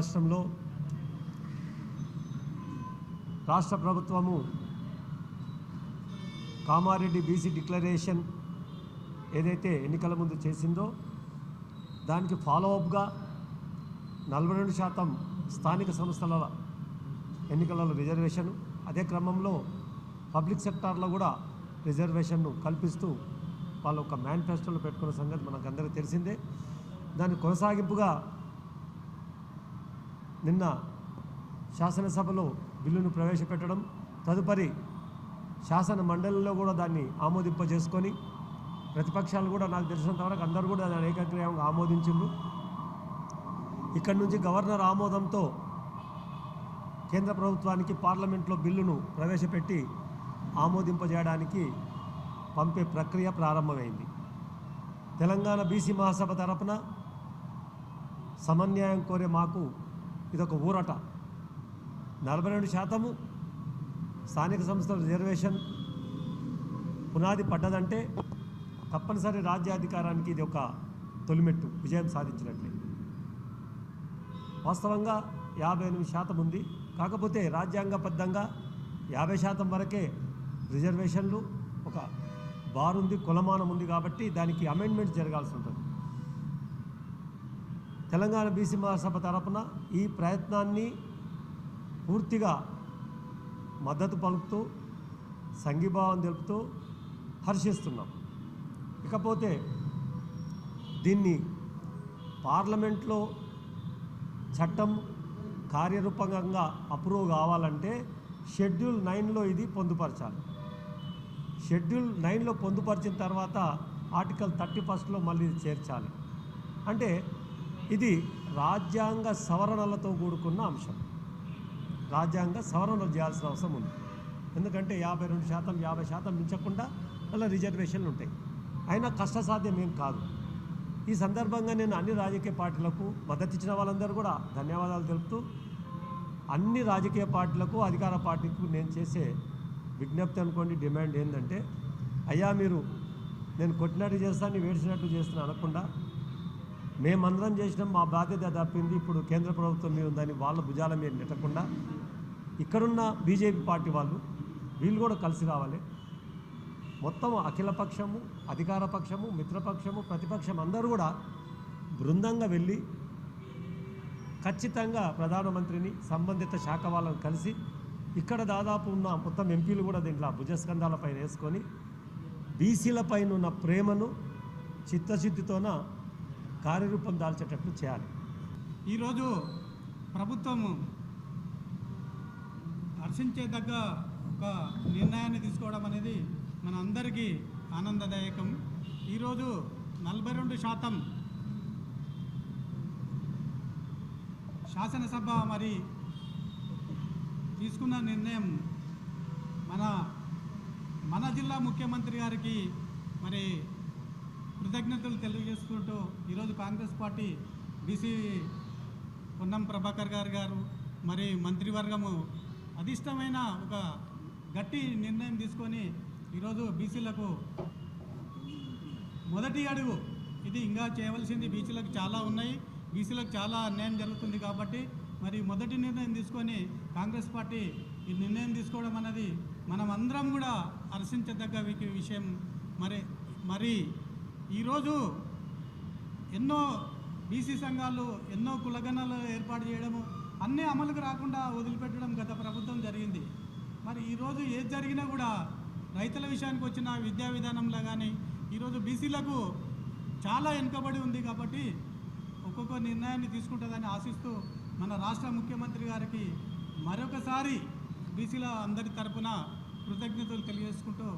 రాష్ట్రంలో రాష్ట్ర ప్రభుత్వము కామారెడ్డి బీసీ డిక్లరేషన్ ఏదైతే ఎన్నికల ముందు చేసిందో దానికి ఫాలో అప్గా నలభై రెండు శాతం స్థానిక సంస్థల ఎన్నికలలో రిజర్వేషన్ అదే క్రమంలో పబ్లిక్ సెక్టార్లో కూడా రిజర్వేషన్ను కల్పిస్తూ వాళ్ళ ఒక మేనిఫెస్టోలో పెట్టుకున్న సంగతి మనకు అందరికీ తెలిసిందే. దాని కొనసాగింపుగా నిన్న శాసనసభలో బిల్లును ప్రవేశపెట్టడం తదుపరి శాసన మండలిలో కూడా దాన్ని ఆమోదింపజేసుకొని ప్రతిపక్షాలు కూడా నాకు తెలిసినంతవరకు అందరూ కూడా దాన్ని ఏకగ్రీవంగా ఆమోదించిండ్రు. ఇక్కడి నుంచి గవర్నర్ ఆమోదంతో కేంద్ర ప్రభుత్వానికి పార్లమెంట్లో బిల్లును ప్రవేశపెట్టి ఆమోదింపజేయడానికి పంపే ప్రక్రియ ప్రారంభమైంది. తెలంగాణ బీసీ మహాసభ తరపున సమన్యాయం కోరే మాకు ఇదొక ఊరట. నలభై రెండు శాతము స్థానిక సంస్థల రిజర్వేషన్ పునాది పడ్డదంటే తప్పనిసరి రాజ్యాధికారానికి ఇది ఒక తొలిమెట్టు విజయం సాధించినట్లే. వాస్తవంగా యాభై ఎనిమిది శాతం ఉంది. కాకపోతే రాజ్యాంగబద్ధంగా యాభై శాతం వరకే రిజర్వేషన్లు ఒక బారు ఉంది కులమానం ఉంది కాబట్టి దానికి అమెండ్మెంట్ జరగాల్సి ఉంటుంది. తెలంగాణ బీసీ మహాసభ తరపున ఈ ప్రయత్నాన్ని పూర్తిగా మద్దతు పలుకుతూ సంఘీభావం తెలుపుతూ హర్షిస్తున్నాం. ఇకపోతే దీన్ని పార్లమెంట్లో చట్టం కార్యరూపంగా అప్రూవ్ కావాలంటే షెడ్యూల్ నైన్లో ఇది పొందుపరచాలి. షెడ్యూల్ నైన్లో పొందుపరిచిన తర్వాత ఆర్టికల్ థర్టీ ఫస్ట్లో మళ్ళీ ఇది చేర్చాలి. అంటే ఇది రాజ్యాంగ సవరణలతో కూడుకున్న అంశం. రాజ్యాంగ సవరణలు చేయాల్సిన అవసరం ఉంది. ఎందుకంటే యాభై రెండు శాతం యాభై శాతం మించకుండా అలా రిజర్వేషన్లు ఉంటాయి. అయినా కష్టసాధ్యం ఏం కాదు. ఈ సందర్భంగా నేను అన్ని రాజకీయ పార్టీలకు మద్దతు ఇచ్చిన వాళ్ళందరూ కూడా ధన్యవాదాలు తెలుపుతూ అన్ని రాజకీయ పార్టీలకు అధికార పార్టీలకు నేను చేసే విజ్ఞప్తి అనుకోండి డిమాండ్ ఏంటంటే అయ్యా మీరు నేను కొట్టినట్టు చేస్తాను వేడిచినట్టు చేస్తాను అనకుండా మేమందరం చేసినాం మా బాధ్యత తప్పింది. ఇప్పుడు కేంద్ర ప్రభుత్వం మీద ఉందని వాళ్ళ భుజాల మీద నెట్టకుండా ఇక్కడున్న బీజేపీ పార్టీ వాళ్ళు వీళ్ళు కూడా కలిసి రావాలి. మొత్తం అఖిల పక్షము అధికార పక్షము మిత్రపక్షము ప్రతిపక్షం అందరూ కూడా బృందంగా వెళ్ళి ఖచ్చితంగా ప్రధానమంత్రిని సంబంధిత శాఖ వాళ్ళని కలిసి ఇక్కడ దాదాపు ఉన్న మొత్తం ఎంపీలు కూడా దీంట్లో భుజస్కంధాలపైన వేసుకొని బీసీలపైన ఉన్న ప్రేమను చిత్తశుద్ధితోన కార్యరూపం దాల్చేటట్లు చేయాలి. ఈరోజు ప్రభుత్వం హర్షించేదగ్గ ఒక నిర్ణయాన్ని తీసుకోవడం అనేది మన అందరికీ ఆనందదాయకం. ఈరోజు నలభై రెండు శాతం శాసనసభ మరి తీసుకున్న నిర్ణయం మన మన జిల్లా ముఖ్యమంత్రి గారికి మరి తెలియజేసుకుంటూ ఈరోజు Congress party BC Ponnam Prabhakar గారు గారు మరి మంత్రివర్గము అధిష్టమైన ఒక గట్టి నిర్ణయం తీసుకొని ఈరోజు బీసీలకు మొదటి అడుగు. ఇది ఇంకా చేయవలసింది బీసీలకు చాలా ఉన్నాయి. బీసీలకు చాలా అన్యాయం జరుగుతుంది కాబట్టి మరి మొదటి నిర్ణయం తీసుకొని కాంగ్రెస్ పార్టీ ఈ నిర్ణయం తీసుకోవడం అనేది మనం అందరం కూడా హర్షించదగ్గ విషయం. మరి మరి ఈరోజు ఎన్నో బీసీ సంఘాలు ఎన్నో కులగణాలు ఏర్పాటు చేయడము అన్నీ అమలుకు రాకుండా వదిలిపెట్టడం గత ప్రభుత్వం జరిగింది. మరి ఈరోజు ఏది జరిగినా కూడా రైతుల విషయానికి వచ్చిన విద్యా విధానంలో కానీ ఈరోజు బీసీలకు చాలా వెనుకబడి ఉంది కాబట్టి ఒక్కొక్క నిర్ణయాన్ని తీసుకుంటుందని ఆశిస్తూ మన రాష్ట్ర ముఖ్యమంత్రి గారికి మరొకసారి బీసీల అందరి తరపున కృతజ్ఞతలు తెలియజేసుకుంటూ